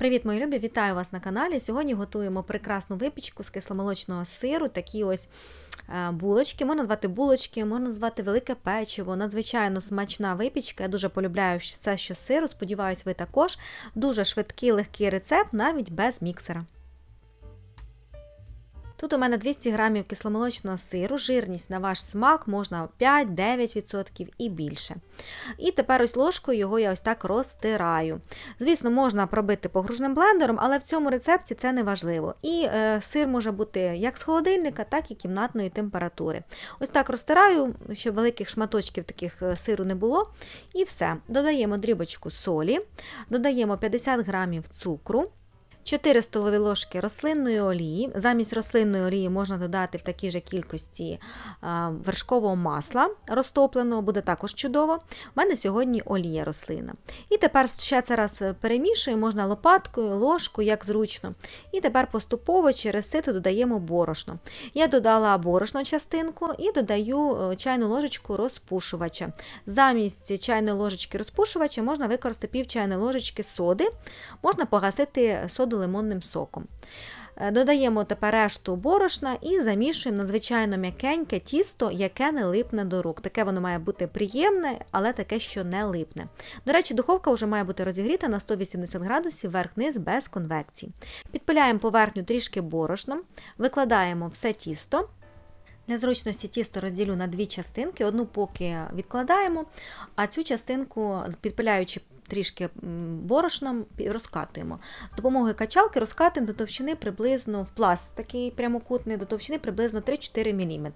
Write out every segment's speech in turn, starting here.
Привіт, мої любі! Вітаю вас на каналі. Сьогодні готуємо прекрасну випічку з кисломолочного сиру. Такі ось е, булочки. Можна назвати булочки, можна назвати велике печиво. Надзвичайно смачна випічка. Я дуже полюбляю це, що сиру. Сподіваюсь, ви також. Дуже швидкий, легкий рецепт, навіть без міксера. Тут у мене 200 грамів кисломолочного сиру, жирність на ваш смак можна 5-9% і більше. І тепер ось ложкою його я ось так розтираю. Звісно, можна пробити погружним блендером, але в цьому рецепті це не важливо. І е, сир може бути як з холодильника, так і кімнатної температури. Ось так розтираю, щоб великих шматочків таких е, сиру не було. І все. Додаємо дрібочку солі, додаємо 50 грамів цукру. 4 столові ложки рослинної олії. Замість рослинної олії можна додати в такій же кількості вершкового масла розтопленого, буде також чудово. У мене сьогодні олія рослина. І тепер ще це раз перемішую, можна лопаткою, ложкою, як зручно. І тепер поступово через сито додаємо борошно. Я додала борошно частинку і додаю е, чайну ложечку розпушувача. Замість чайної ложечки розпушувача можна використати пів чайної ложечки соди, можна погасити соду лимонним соком. Е, додаємо тепер решту борошна і замішуємо надзвичайно м'якеньке тісто, яке не липне до рук. Таке воно має бути приємне, але таке, що не липне. До речі, духовка вже має бути розігріта на 180 градусів верх-низ без конвекції. Підпиляємо поверхню трішки борошном, викладаємо все тісто. Для зручності тісто розділю на дві частинки, одну поки відкладаємо, а цю частинку, підпиляючи трішки борошном розкатуємо. З допомогою качалки розкатуємо до товщини приблизно в пласт такий прямокутний, до товщини приблизно 3-4 мм.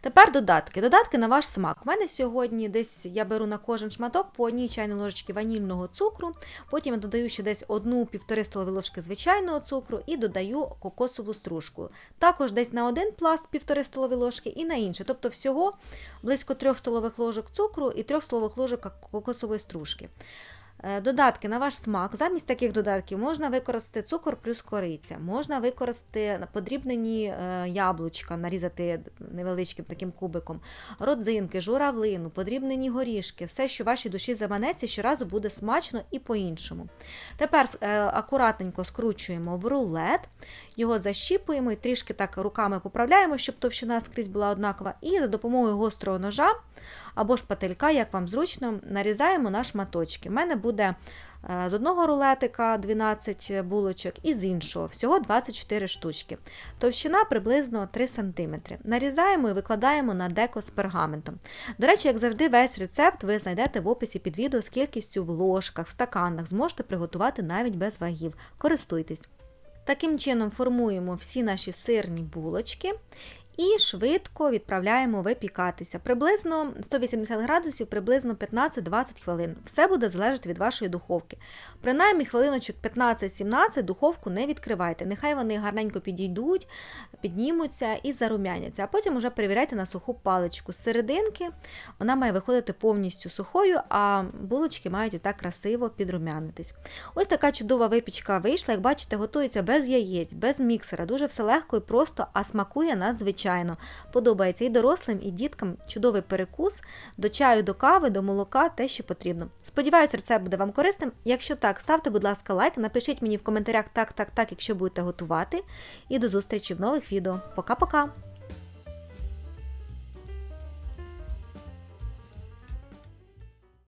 Тепер додатки. Додатки на ваш смак. У мене сьогодні десь я беру на кожен шматок по одній чайній ложечці ванільного цукру, потім я додаю ще десь 1-1,5 столові ложки звичайного цукру і додаю кокосову стружку. Також десь на один пласт 1,5 столові ложки і на інше. Тобто всього близько 3 столових ложок цукру і 3 столових ложок кокосової стружки. Е, додатки на ваш смак. Замість таких додатків можна використати цукор плюс кориця, можна використати подрібнені е, яблучка, нарізати невеличким таким кубиком, родзинки, журавлину, подрібнені горішки, все, що вашій душі заманеться, щоразу буде смачно і по-іншому. Тепер е, акуратненько скручуємо в рулет, його защіпуємо і трішки так руками поправляємо, щоб товщина скрізь була однакова. І за допомогою гострого ножа або шпателька, як вам зручно, нарізаємо на шматочки. У мене буде е, з одного рулетика 12 булочок і з іншого, всього 24 штучки. Товщина приблизно 3 см. Нарізаємо і викладаємо на деко з пергаментом. До речі, як завжди, весь рецепт ви знайдете в описі під відео з кількістю в ложках, в стаканах, зможете приготувати навіть без вагів. Користуйтесь. Таким чином формуємо всі наші сирні булочки і швидко відправляємо випікатися. Приблизно 180 градусів, приблизно 15-20 хвилин. Все буде залежати від вашої духовки. Принаймні хвилиночок 15-17 духовку не відкривайте. Нехай вони гарненько підійдуть, піднімуться і зарумяняться. А потім вже перевіряйте на суху паличку. З серединки вона має виходити повністю сухою, а булочки мають отак красиво підрумянитись. Ось така чудова випічка вийшла. Як бачите, готується без яєць, без міксера. Дуже все легко і просто, а смакує надзвичайно звичайно. Подобається і дорослим, і діткам чудовий перекус до чаю, до кави, до молока, те, що потрібно. Сподіваюсь, рецепт буде вам корисним. Якщо так, ставте, будь ласка, лайк, напишіть мені в коментарях так, так, так, якщо будете готувати. І до зустрічі в нових відео. Пока-пока!